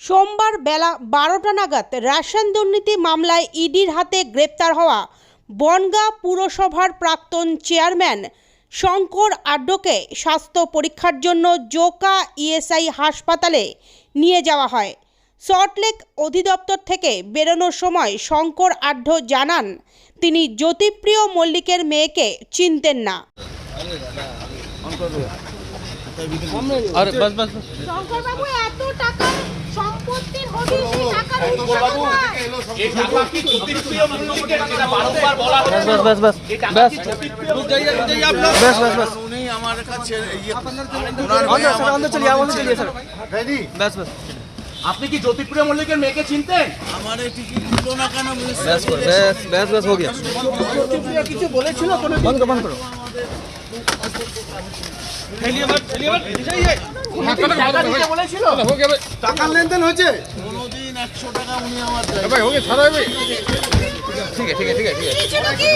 সোমবার বেলা বারোটা নাগাদ রেশন দুর্নীতি মামলায় ইডির হাতে গ্রেপ্তার হওয়া বনগাঁ পুরসভার প্রাক্তন চেয়ারম্যান শঙ্কর আড্ডকে স্বাস্থ্য পরীক্ষার জন্য জোকা ইএসআই হাসপাতালে নিয়ে যাওয়া হয় সল্টলেক অধিদপ্তর থেকে বেরোনোর সময় শঙ্কর আড্ড জানান তিনি জ্যোতিপ্রিয় মল্লিকের মেয়েকে চিনতেন না আরে বাস বাস বাস। শঙ্করবাবু এত টাকা আপনি কি জ্যোতিপ্রিয় মল্লিকের মেয়েকে চিনতেন আমার কিছু বলেছিল টাকার লেনদেন হয়েছে? একশো টাকা উনি আমার ভাই ওকে ছাড়া হবে ঠিক আছে ঠিক আছে ঠিক আছে